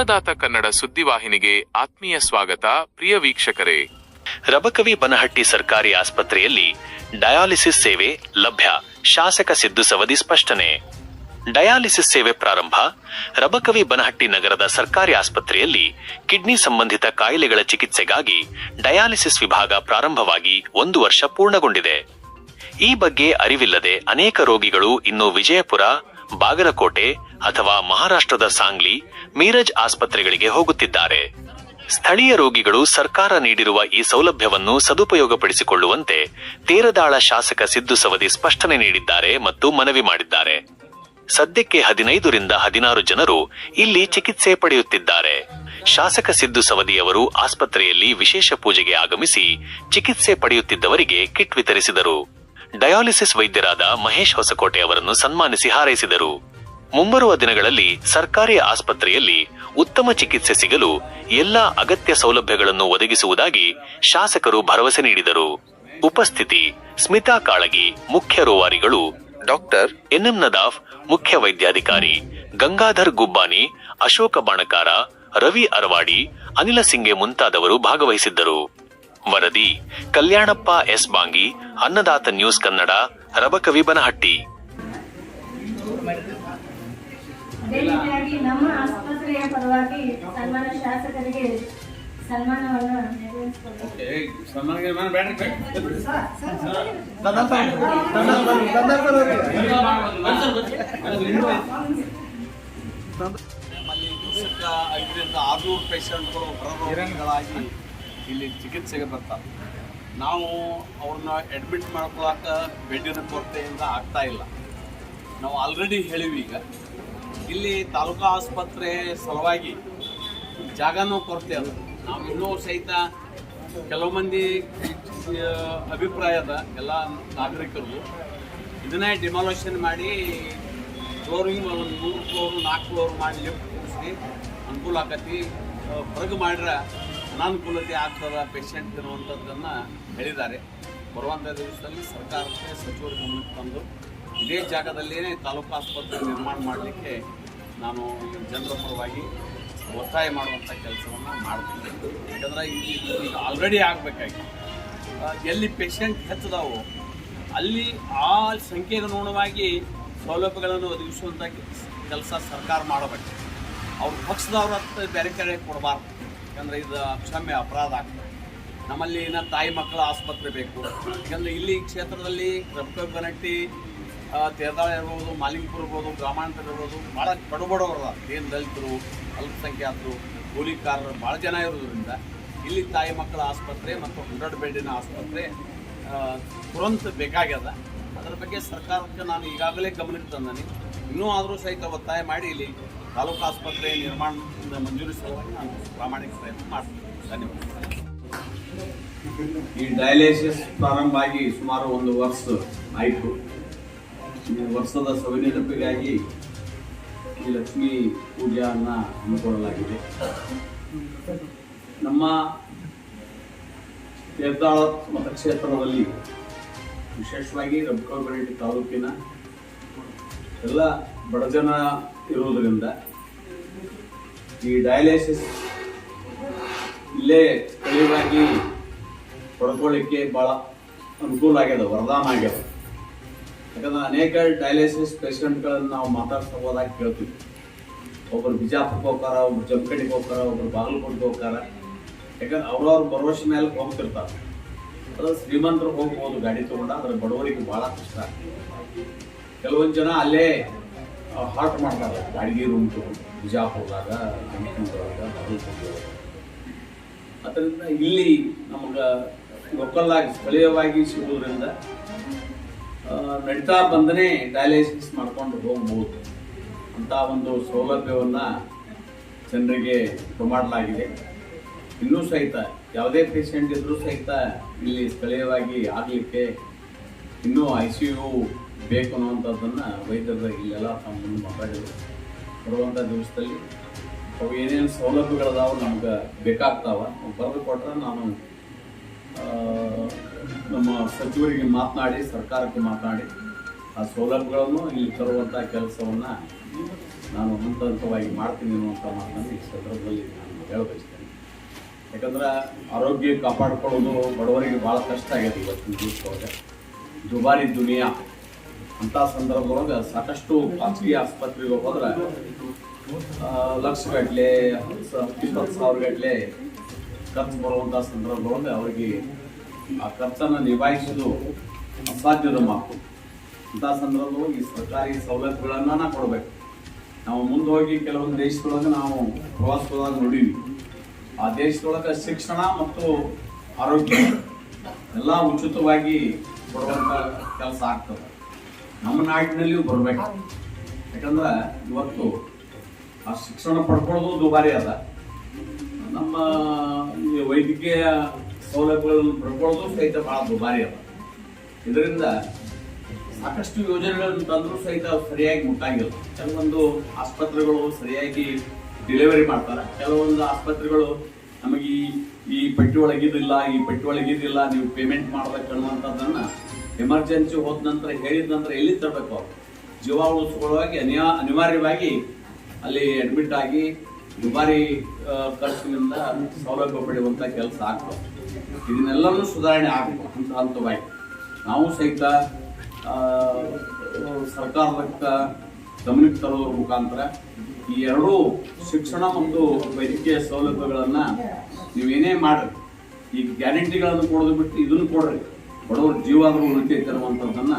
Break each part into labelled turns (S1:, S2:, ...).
S1: ಅನ್ನದಾತ ಕನ್ನಡ ಸುದ್ದಿವಾಹಿನಿಗೆ ಆತ್ಮೀಯ ಸ್ವಾಗತ, ಪ್ರಿಯ ವೀಕ್ಷಕರೇ.
S2: ರಬಕವಿ ಬನಹಟ್ಟಿ ಸರ್ಕಾರಿ ಆಸ್ಪತ್ರೆಯಲ್ಲಿ ಡಯಾಲಿಸಿಸ್ ಸೇವೆ ಲಭ್ಯ, ಶಾಸಕ ಸಿದ್ದು ಸವದಿ ಸ್ಪಷ್ಟನೆ. ಡಯಾಲಿಸಿಸ್ ಸೇವೆ ಪ್ರಾರಂಭ, ರಬಕವಿ ಬನಹಟ್ಟಿ ನಗರದ ಸರ್ಕಾರಿ ಆಸ್ಪತ್ರೆಯಲ್ಲಿ ಕಿಡ್ನಿ ಸಂಬಂಧಿತ ಕಾಯಿಲೆಗಳ ಚಿಕಿತ್ಸೆಗಾಗಿ ಡಯಾಲಿಸಿಸ್ ವಿಭಾಗ ಪ್ರಾರಂಭವಾಗಿ ಒಂದು ವರ್ಷ ಪೂರ್ಣಗೊಂಡಿದೆ. ಈ ಬಗ್ಗೆ ಅರಿವಿಲ್ಲದೆ ಅನೇಕ ರೋಗಿಗಳು ಇನ್ನು ವಿಜಯಪುರ, ಬಾಗಲಕೋಟೆ ಅಥವಾ ಮಹಾರಾಷ್ಟ್ರದ ಸಾಂಗ್ಲಿ ಮೀರಜ್ ಆಸ್ಪತ್ರೆಗಳಿಗೆ ಹೋಗುತ್ತಿದ್ದಾರೆ. ಸ್ಥಳೀಯ ರೋಗಿಗಳು ಸರ್ಕಾರ ನೀಡಿರುವ ಈ ಸೌಲಭ್ಯವನ್ನು ಸದುಪಯೋಗಪಡಿಸಿಕೊಳ್ಳುವಂತೆ ತೇರದಾಳ ಶಾಸಕ ಸಿದ್ದು ಸವದಿ ಸ್ಪಷ್ಟನೆ ನೀಡಿದ್ದಾರೆ ಮತ್ತು ಮನವಿ ಮಾಡಿದ್ದಾರೆ. ಸದ್ಯಕ್ಕೆ ಹದಿನೈದರಿಂದ ಹದಿನಾರು ಜನರು ಇಲ್ಲಿ ಚಿಕಿತ್ಸೆ ಪಡೆಯುತ್ತಿದ್ದಾರೆ. ಶಾಸಕ ಸಿದ್ದು ಸವದಿ ಅವರು ಆಸ್ಪತ್ರೆಯಲ್ಲಿ ವಿಶೇಷ ಪೂಜೆಗೆ ಆಗಮಿಸಿ ಚಿಕಿತ್ಸೆ ಪಡೆಯುತ್ತಿದ್ದವರಿಗೆ ಕಿಟ್ ವಿತರಿಸಿದರು. ಡಯಾಲಿಸಿಸ್ ವೈದ್ಯರಾದ ಮಹೇಶ್ ಹೊಸಕೋಟೆ ಅವರನ್ನು ಸನ್ಮಾನಿಸಿ ಹಾರೈಸಿದರು. ಮುಂಬರುವ ದಿನಗಳಲ್ಲಿ ಸರ್ಕಾರಿ ಆಸ್ಪತ್ರೆಯಲ್ಲಿ ಉತ್ತಮ ಚಿಕಿತ್ಸೆ ಸಿಗಲು ಎಲ್ಲಾ ಅಗತ್ಯ ಸೌಲಭ್ಯಗಳನ್ನು ಒದಗಿಸುವುದಾಗಿ ಶಾಸಕರು ಭರವಸೆ ನೀಡಿದರು. ಉಪಸ್ಥಿತಿ, ಸ್ಮಿತಾ ಕಾಳಗಿ, ಮುಖ್ಯ ರೋವಾರಿಗಳು, ಡಾಕ್ಟರ್ ಎನ್ಎಂ ನದಾಫ್, ಮುಖ್ಯ ವೈದ್ಯಾಧಿಕಾರಿ ಗಂಗಾಧರ್ ಗುಬ್ಬಾನಿ, ಅಶೋಕ ಬಾಣಕಾರ, ರವಿ ಅರವಾಡಿ, ಅನಿಲ ಸಿಂಗೆ ಮುಂತಾದವರು ಭಾಗವಹಿಸಿದ್ದರು. ವರದಿ, ಕಲ್ಯಾಣಪ್ಪ ಎಸ್. ಬಾಂಗಿ, ಅನ್ನದಾತ ನ್ಯೂಸ್ ಕನ್ನಡ, ರಬಕವಿ ಬನಹಟ್ಟಿ.
S3: ಅದೇ ರೀತಿಯಾಗಿ ನಮ್ಮ ಆಸ್ಪತ್ರೆಯ ಪರವಾಗಿ ಸನ್ಮಾನ ಶಾಸಕರಿಗೆ ಸನ್ಮಾನವನ್ನು
S4: ನಮ್ಮಲ್ಲಿ ದಿವಸಕ್ಕೆ ಐದರಿಂದ ಆರುನೂರು ಪೇಷಂಟ್ಗಳು ಹೊರರೋಗಿಗಳಾಗಿ ಇಲ್ಲಿ ಚಿಕಿತ್ಸೆಗೆ ಬರ್ತಾರೆ. ನಾವು ಅವ್ರನ್ನ ಅಡ್ಮಿಟ್ ಮಾಡ್ಕೊಳಕ ಬೆಡ್ಡಿನ ಕೊರತೆಯಿಂದ ಆಗ್ತಾ ಇಲ್ಲ. ನಾವು ಆಲ್ರೆಡಿ ಹೇಳಿವಿ ಈಗ ಇಲ್ಲಿ ತಾಲೂಕಾ ಆಸ್ಪತ್ರೆ ಸಲುವಾಗಿ ಜಾಗನೂ ಕೊರತೆ ಅದ ನಾವು ಇನ್ನೂ ಸಹಿತ ಕೆಲವು ಮಂದಿ ಅಭಿಪ್ರಾಯದ ಎಲ್ಲ ನಾಗರಿಕರು ಇದನ್ನೇ ಡಿಮಾಲೇಷನ್ ಮಾಡಿ ಫ್ಲೋರಿಂಗ್ ಒಂದು ಮೂರು ಫ್ಲೋರ್ ನಾಲ್ಕು ಫ್ಲೋರ್ ಮಾಡಿ ಲಿಫ್ಟ್ ಕೂಡಿಸಿ ಅನುಕೂಲ ಆಕತಿ. ಹೊರಗೆ ಮಾಡಿದ್ರೆ ಅನಾನುಕೂಲತೆ ಆಗ್ತದ ಪೇಷಂಟ್ ಇರುವಂಥದ್ದನ್ನು ಹೇಳಿದ್ದಾರೆ. ಬರುವಂಥ ದಿವಸದಲ್ಲಿ ಸರ್ಕಾರಕ್ಕೆ ಸಚಿವರ ಗಮನಕ್ಕೆ ತಂದು ಇದೇ ಜಾಗದಲ್ಲಿಯೇ ತಾಲೂಕು ಆಸ್ಪತ್ರೆ ನಿರ್ಮಾಣ ಮಾಡಲಿಕ್ಕೆ ನಾನು ಜನರ ಪರವಾಗಿ ಒತ್ತಾಯ ಮಾಡುವಂಥ ಕೆಲಸವನ್ನು ಮಾಡ್ತೀನಿ ಯಾಕಂದ್ರೆ ಇಲ್ಲಿ ಆಲ್ರೆಡಿ ಆಗಬೇಕಾಗಿ ಎಲ್ಲಿ ಪೇಷಂಟ್ ಹೆಚ್ಚದಾವೋ, ಅಲ್ಲಿ ಆ ಸಂಖ್ಯೆಗೆ ಅನುಗುಣವಾಗಿ ಸೌಲಭ್ಯಗಳನ್ನು ಒದಗಿಸುವಂಥ ಕೆಲಸ ಸರ್ಕಾರ ಮಾಡಬೇಕು. ಅವ್ರ ಪಕ್ಷದವ್ರ ಹತ್ರ ಬೇರೆ ಕಡೆ ಕೊಡಬಾರ್ದು. ಯಾಕಂದರೆ ಇದು ಅಕ್ಷಮ್ಯ ಅಪರಾಧ ಆಗ್ತದೆ. ನಮ್ಮಲ್ಲಿ ತಾಯಿ ಮಕ್ಕಳ ಆಸ್ಪತ್ರೆ ಬೇಕು. ಯಾಕಂದರೆ ಇಲ್ಲಿ ಕ್ಷೇತ್ರದಲ್ಲಿ ರಕ್ತ ಬನಟ್ಟಿ ತೇರ್ದಾಳ ಇರ್ಬೋದು, ಮಾಲಿಂಗಪುರ ಇರ್ಬೋದು, ಗ್ರಾಮಾಂತರ ಇರ್ಬೋದು ಭಾಳ ಬಡ ಬಡವರು ಏನು ದಲಿತರು, ಅಲ್ಪಸಂಖ್ಯಾತರು, ಕೂಲಿಕಾರರು ಭಾಳ ಜನ ಇರೋದ್ರಿಂದ ಇಲ್ಲಿ ತಾಯಿ ಮಕ್ಕಳ ಆಸ್ಪತ್ರೆ ಮತ್ತು ಹಂಡ್ರೆಡ್ ಬೆಡ್ಡಿನ ಆಸ್ಪತ್ರೆ ತುರಂತ ಬೇಕಾಗ್ಯದ. ಅದರ ಬಗ್ಗೆ ಸರ್ಕಾರಕ್ಕೆ ನಾನು ಈಗಾಗಲೇ ಗಮನಕ್ಕೆ ತಂದಾನೆ. ಇನ್ನೂ ಆದರೂ ಸಹಿತ ಒತ್ತಾಯ ಮಾಡಿ ಇಲ್ಲಿ ತಾಲೂಕು ಆಸ್ಪತ್ರೆ ನಿರ್ಮಾಣದಿಂದ ಮಂಜೂರಿ ಸಲುವಾಗಿ ನಾನು ಪ್ರಾಮಾಣಿಕ ಪ್ರಯತ್ನ ಮಾಡ್ತೀನಿ. ಧನ್ಯವಾದ. ಈ ಡಯಾಲಿಸಿಸ್ ಪ್ರಾರಂಭ ಆಗಿ ಸುಮಾರು ಒಂದು ವರ್ಷ ಆಯಿತು. ಈ ವರ್ಷದ ಸವಿನೆನಪಿಗಾಗಿ ಈ ಲಕ್ಷ್ಮೀ ಪೂಜೆಯನ್ನು ಹಮ್ಮಿಕೊಳ್ಳಲಾಗಿದೆ. ನಮ್ಮ ತೀರ್ಥಾಳ ಮತಕ್ಷೇತ್ರದಲ್ಲಿ ವಿಶೇಷವಾಗಿ ರಬ್ಕಲ್ಬೆರಟಿ ತಾಲೂಕಿನ ಎಲ್ಲ ಬಡಜನ ಇರುವುದರಿಂದ ಈ ಡಯಾಲಿಸಿಸ್ ಇಲ್ಲೇ ಸ್ಥಳೀಯವಾಗಿ ಪಡ್ಕೊಳ್ಳಿಕ್ಕೆ ಭಾಳ ಅನುಕೂಲ ಆಗ್ಯದ, ವರದಾನ ಆಗ್ಯದ. ಯಾಕಂದ್ರೆ ಅನೇಕ ಡಯಾಲಿಸಿಸ್ ಪೇಷಂಟ್ಗಳನ್ನು ನಾವು ಮಾತಾಡ್ತಾ ಹೋದಾಗ ಕೇಳ್ತೀವಿ. ಒಬ್ಬರು ಬಿಜಾಪುರಕ್ಕೆ ಹೋಗ್ತಾರ ಒಬ್ರು ಜಮಖಂಡಿಗೆ ಹೋಗ್ತಾರ ಒಬ್ರು ಬಾಗಲಕೋಟೆಗೆ ಹೋಗ್ತಾರ. ಯಾಕಂದ್ರೆ ಅವ್ರವ್ರ ಭರವಸೆ ಮೇಲೆ ಹೋಗ್ತಿರ್ತಾರೆ. ಅದು ಶ್ರೀಮಂತರು ಹೋಗ್ಬೋದು ಗಾಡಿ ತಗೊಂಡ ಅದ್ರ ಬಡವರಿಗೆ ಭಾಳ ಕಷ್ಟ. ಕೆಲವೊಂದು ಜನ ಅಲ್ಲೇ ಹಾರ್ಟ್ ಮಾಡ್ತಾರೆ. ಬಾಡಿಗೆ ರೂಮ್ ತಗೊಂಡು ಬಿಜಾಪುರದಾಗ ಜಮಖಂಡಿಯೊಳಗ ಅದರಿಂದ ಇಲ್ಲಿ ನಮ್ಗೆ ಲೋಕಲ್ ಆಗಿ ಸ್ಥಳೀಯವಾಗಿ ಸಿಗುವುದರಿಂದ ಆ, ನಡೀತಾ ಬಂದನೇ ಡಯಾಲಿಸಿಸ್ ಮಾಡ್ಕೊಂಡು ಹೋಗ್ಬೋದು ಅಂತ ಒಂದು ಸೌಲಭ್ಯವನ್ನು ಜನರಿಗೆ ಮಾಡಲಾಗಿದೆ ಇನ್ನೂ ಸಹಿತ ಯಾವುದೇ ಪೇಷಂಟ್ ಇದ್ದರೂ ಸಹಿತ ಇಲ್ಲಿ ಸ್ಥಳೀಯವಾಗಿ ಆಗಲಿಕ್ಕೆ ಇನ್ನೂ ಐ ಸಿ ಯು ಬೇಕು ಅನ್ನುವಂಥದ್ದನ್ನು ವೈದ್ಯರು ಇಲ್ಲೆಲ್ಲ ತಮ್ಮ ಮುಂದೆ ಮಾತಾಡಿದರು. ಬರುವಂಥ ದಿವಸದಲ್ಲಿ ಅವು ಏನೇನು ಸೌಲಭ್ಯಗಳದಾವ ನಮ್ಗೆ ಬೇಕಾಗ್ತಾವ ಬರೆದು ಕೊಟ್ರೆ ನಾನು ನಮ್ಮ ಸಚಿವರಿಗೆ ಮಾತನಾಡಿ, ಸರ್ಕಾರಕ್ಕೆ ಮಾತನಾಡಿ, ಆ ಸೌಲಭ್ಯಗಳನ್ನು ಇಲ್ಲಿ ತರುವಂಥ ಕೆಲಸವನ್ನು ನಾನು ಹಂತ ಹಂತವಾಗಿ ಮಾಡ್ತೀನಿ ಅನ್ನುವಂಥ ಮಾತನ್ನು ಈ ಸಂದರ್ಭದಲ್ಲಿ ನಾನು ಹೇಳಬಯಸ್ತೇನೆ. ಯಾಕಂದ್ರೆ ಆರೋಗ್ಯ ಕಾಪಾಡಿಕೊಳ್ಳೋದು ಬಡವರಿಗೆ ಭಾಳ ಕಷ್ಟ ಆಗೈತೆ ಇವತ್ತಿನ ದಿವಸದೊಳಗೆ. ದುಬಾರಿ ದುನಿಯಾ. ಅಂಥ ಸಂದರ್ಭದೊಳಗೆ ಸಾಕಷ್ಟು ಖಾಸಗಿ ಆಸ್ಪತ್ರೆಗೆ ಹೋದ್ರೆ ಲಕ್ಷಗಟ್ಲೆ ಇಪ್ಪತ್ತು ಸಾವಿರ ಗಟ್ಟಲೆ ಖರ್ಚು ಬರುವಂಥ ಸಂದರ್ಭದೊಳಗೆ ಅವರಿಗೆ ಆ ಖರ್ಚನ್ನು ನಿಭಾಯಿಸೋದು ಅಸಾಧ್ಯದ ಮಾತು. ಅಂಥ ಸಂದರ್ಭದಲ್ಲೂ ಈ ಸರ್ಕಾರಿ ಸವಲತ್ತುಗಳನ್ನ ಕೊಡಬೇಕು. ನಾವು ಮುಂದೆ ಹೋಗಿ ಕೆಲವೊಂದು ದೇಶದೊಳಗೆ ನಾವು ಪ್ರವಾಸದೊಳಗೆ ನೋಡೀವಿ ಆ ದೇಶದೊಳಗೆ ಶಿಕ್ಷಣ ಮತ್ತು ಆರೋಗ್ಯ ಎಲ್ಲ ಉಚಿತವಾಗಿ ಕೊಡುವಂಥ ಕೆಲಸ ಆಗ್ತದೆ. ನಮ್ಮ ನಾಡಿನಲ್ಲಿಯೂ ಬರಬೇಕು. ಯಾಕಂದ್ರೆ ಇವತ್ತು ಆ ಶಿಕ್ಷಣ ಪಡ್ಕೊಳ್ಳೋದು ದುಬಾರಿ ಅದ. ನಮ್ಮ ವೈದ್ಯಕೀಯ ಸೌಲಭ್ಯಗಳನ್ನು ಪಡ್ಕೊಳ್ಳೋದು ಸಹಿತ ಭಾಳ ದುಬಾರಿ ಅದ. ಇದರಿಂದ ಸಾಕಷ್ಟು ಯೋಜನೆಗಳನ್ನು ತಂದರೂ ಸಹಿತ ಸರಿಯಾಗಿ ಮುಟ್ಟಾಗಿಲ್ಲ. ಕೆಲವೊಂದು ಆಸ್ಪತ್ರೆಗಳು ಸರಿಯಾಗಿ ಡೆಲಿವರಿ ಮಾಡ್ತಾರೆ. ಕೆಲವೊಂದು ಆಸ್ಪತ್ರೆಗಳು ನಮಗೆ ಈ ಈ ಪಟ್ಟಿ ಒಳಗಿದಿಲ್ಲ ಈ ಪಟ್ಟಿ ಒಳಗಿದಿಲ್ಲ ನೀವು ಪೇಮೆಂಟ್ ಮಾಡ್ಬೇಕು ಎಮರ್ಜೆನ್ಸಿ ಹೋದ ನಂತರ ಹೇಳಿದ ನಂತರ ಎಲ್ಲಿ ತರಬೇಕು ಜೀವ ಉಳಿಸ್ಕೊಳ್ಳುವಾಗಿ ಅನಿವಾರ್ಯವಾಗಿ ಅಲ್ಲಿ ಅಡ್ಮಿಟ್ ಆಗಿ ದುಬಾರಿ ಖರ್ಚಿನಿಂದ ಸೌಲಭ್ಯ ಪಡೆಯುವಂಥ ಕೆಲಸ ಆಗ್ತದೆ. ಇದನ್ನೆಲ್ಲನೂ ಸುಧಾರಣೆ ಆಗಬೇಕು ಹಂತ ಹಂತವಾಗಿ ನಾವು ಸಹಿತ ಸರ್ಕಾರದ ಗಮನಕ್ಕೆ ತರೋದ್ರ ಮುಖಾಂತರ ಈ ಎರಡೂ ಶಿಕ್ಷಣ ಮತ್ತು ವೈದ್ಯಕೀಯ ಸೌಲಭ್ಯಗಳನ್ನು ನೀವೇನೇ ಮಾಡ್ರಿ ಈ ಗ್ಯಾರಂಟಿಗಳನ್ನು ಕೊಡೋದು ಬಿಟ್ಟು ಇದನ್ನು ಕೊಡ್ರಿ. ಬಡವರ ಜೀವಾದರೂ ಉಳಿತೈತೆ ಅನ್ನುವಂಥದ್ದನ್ನ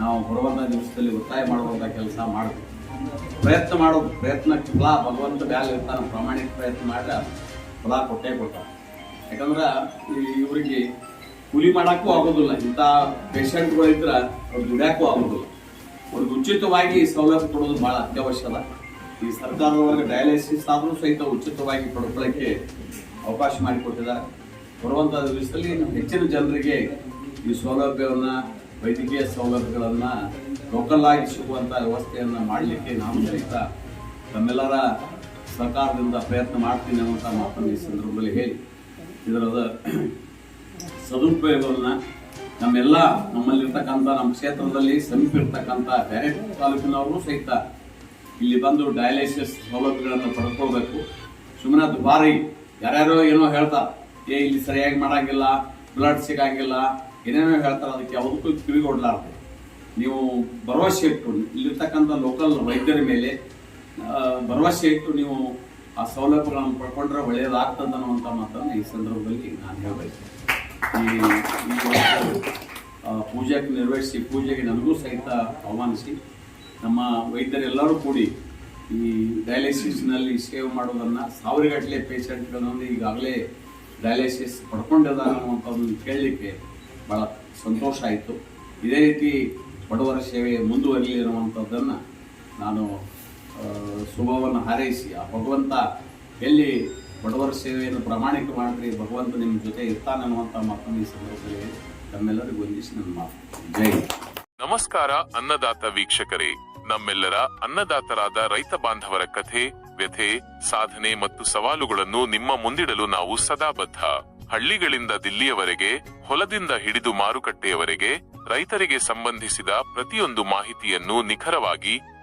S4: ನಾವು ಬರುವಂಥ ದಿವಸದಲ್ಲಿ ಒತ್ತಾಯ ಮಾಡುವಂಥ ಕೆಲಸ ಮಾಡಬೇಕು ಪ್ರಯತ್ನ ಮಾಡೋದು, ಪ್ರಯತ್ನಕ್ಕೆ ಫಲ, ಭಗವಂತ ಬ್ಯಾಲ್ ಇರ್ತಾನೆ, ಪ್ರಾಮಾಣಿಕ ಪ್ರಯತ್ನ ಮಾಡಿದ್ರೆ ಫಲ ಕೊಟ್ಟೇ ಕೊಡ್ತಾನೆ. ಯಾಕಂದ್ರೆ ಈ- ಇವರಿಗೆ ಕೂಲಿ ಮಾಡಕ್ಕೂ ಆಗೋದಿಲ್ಲ. ಇಂಥ ಪೇಷಂಟ್ಗಳಿದ್ರೆ ಅವ್ರು ದುಡ್ಯಾಕೂ ಆಗೋದಿಲ್ಲ. ಅವ್ರಿಗೆ ಉಚಿತವಾಗಿ ಸೌಲಭ್ಯ ಕೊಡೋದು ಬಹಳ ಅತ್ಯವಶ್ಯದ ಈ ಸರ್ಕಾರದೊಳಗೆ ಡಯಾಲಿಸಿಸ್ ಆದರೂ ಸಹಿತ ಉಚಿತವಾಗಿ ಪಡ್ಕೊಳ್ಳೋಕ್ಕೆ ಅವಕಾಶ ಮಾಡಿಕೊಟ್ಟಿದ್ದಾರೆ. ಬರುವಂಥ ದಿವಸದಲ್ಲಿ ಹೆಚ್ಚಿನ ಜನರಿಗೆ ಈ ಸೌಲಭ್ಯವನ್ನು, ವೈದ್ಯಕೀಯ ಸೌಲಭ್ಯಗಳನ್ನ ಲೋಕಲ್ ಆಗಿ ಸಿಗುವಂಥ ವ್ಯವಸ್ಥೆಯನ್ನು ಮಾಡಲಿಕ್ಕೆ ನಾನು ಸಹಿತ ತಮ್ಮೆಲ್ಲರ ಸರ್ಕಾರದಿಂದ ಪ್ರಯತ್ನ ಮಾಡ್ತೀನಿ ಅನ್ನುವಂಥ ಮಾತನ್ನು ಈ ಸಂದರ್ಭದಲ್ಲಿ ಹೇಳಿ. ಇದರದ ಸದುಪಯೋಗವನ್ನ ನಮ್ಮೆಲ್ಲ ನಮ್ಮಲ್ಲಿರ್ತಕ್ಕಂಥ ನಮ್ಮ ಕ್ಷೇತ್ರದಲ್ಲಿ ಸಮೀಪ ಇರ್ತಕ್ಕಂಥ ಬೇರೆ ತಾಲೂಕಿನವರು ಸಹಿತ ಇಲ್ಲಿ ಬಂದು ಡಯಾಲಿಸಿಸ್ ಸೌಲಭ್ಯಗಳನ್ನು ಪಡ್ಕೋಬೇಕು ಸುಮ್ಮನೆ ದುಬಾರಿ ಯಾರ್ಯಾರೋ ಏನೋ ಹೇಳ್ತಾರೆ, ಏ, ಇಲ್ಲಿ ಸರಿಯಾಗಿ ಮಾಡೋಂಗಿಲ್ಲ ಬ್ಲಡ್ ಸಿಗಂಗಿಲ್ಲ, ಏನೇನೋ ಹೇಳ್ತಾರೆ, ಅದಕ್ಕೆ ಯಾವುದಕ್ಕೂ ಕಿವಿಗೊಡ್ಲಾರ್ದು ನೀವು ಭರವಸೆ ಇಟ್ಟು, ಇಲ್ಲಿರ್ತಕ್ಕಂಥ ಲೋಕಲ್ ವೈದ್ಯರ ಮೇಲೆ ಭರವಸೆ ಇಟ್ಟು ನೀವು ಆ ಸೌಲಭ್ಯಗಳನ್ನು ಪಡ್ಕೊಂಡ್ರೆ ಒಳ್ಳೆಯದಾಗ್ತದೆ ಅನ್ನುವಂಥ ಮಾತನ್ನು ಈ ಸಂದರ್ಭದಲ್ಲಿ ನಾನು ಹೇಳಬೇಕು ಈ ಪೂಜೆಗೆ ನಿರ್ವಹಿಸಿ ಪೂಜೆಗೆ ನನಗೂ ಸಹಿತ ಆಹ್ವಾನಿಸಿ, ನಮ್ಮ ವೈದ್ಯರೆಲ್ಲರೂ ಕೂಡಿ ಈ ಡಯಾಲಿಸಿಸ್ನಲ್ಲಿ ಸೇವೆ ಮಾಡೋದನ್ನು ಸಾವಿರಗಟ್ಟಲೆ ಪೇಷಂಟ್ಗಳನ್ನು ಈಗಾಗಲೇ ಡಯಾಲಿಸಿಸ್ ಪಡ್ಕೊಂಡಿದ್ದಾರೆ ಅನ್ನುವಂಥದ್ದನ್ನು ಕೇಳಲಿಕ್ಕೆ ಭಾಳ ಸಂತೋಷ ಆಯಿತು. ಇದೇ ರೀತಿ ಬಡವರ ಸೇವೆ ಮುಂದುವರಲಿ ಅನ್ನುವಂಥದ್ದನ್ನು ನಾನು ಶುಭವನ್ನು ಹಾರೈಸಿ, ಆ ಭಗವಂತ ಎಲ್ಲಿ ಬಡವರ ಸೇವೆಯನ್ನು ಪ್ರಾಮಾಣಿಕ ಮಾಡಿದ್ರಿ ಭಗವಂತ ನಿಮ್ಮ ಜೊತೆ ಇರ್ತಾನೆ ಅನ್ನುವಂಥ ಮಾತನ್ನು ಈ ಸಂದರ್ಭದಲ್ಲಿ ತಮ್ಮೆಲ್ಲರಿಗೂ ವಂದಿಸಿ ನನ್ನ ಮಾತು. ಜೈ
S1: ನಮಸ್ಕಾರ ಅನ್ನದಾತ ವೀಕ್ಷಕರೇ. ನಮ್ಮೆಲ್ಲರ ಅನ್ನದಾತರಾದ ರೈತ ಬಾಂಧವರ ಕಥೆ, ವ್ಯಥೆ, ಸಾಧನೆ ಮತ್ತು ಸವಾಲುಗಳನ್ನು ನಿಮ್ಮ ಮುಂದಿಡಲು ನಾವು ಸದಾ ಬದ್ಧ ಹಳ್ಳಿಗಳಿಂದ ದಿಲ್ಲಿಯವರೆಗೆ, ಹೊಲದಿಂದ ಹಿಡಿದು ಮಾರುಕಟ್ಟೆಯವರೆಗೆ ರೈತರಿಗೆ ಸಂಬಂಧಿಸಿದ ಪ್ರತಿಯೊಂದು ಮಾಹಿತಿಯನ್ನು ನಿಖರವಾಗಿ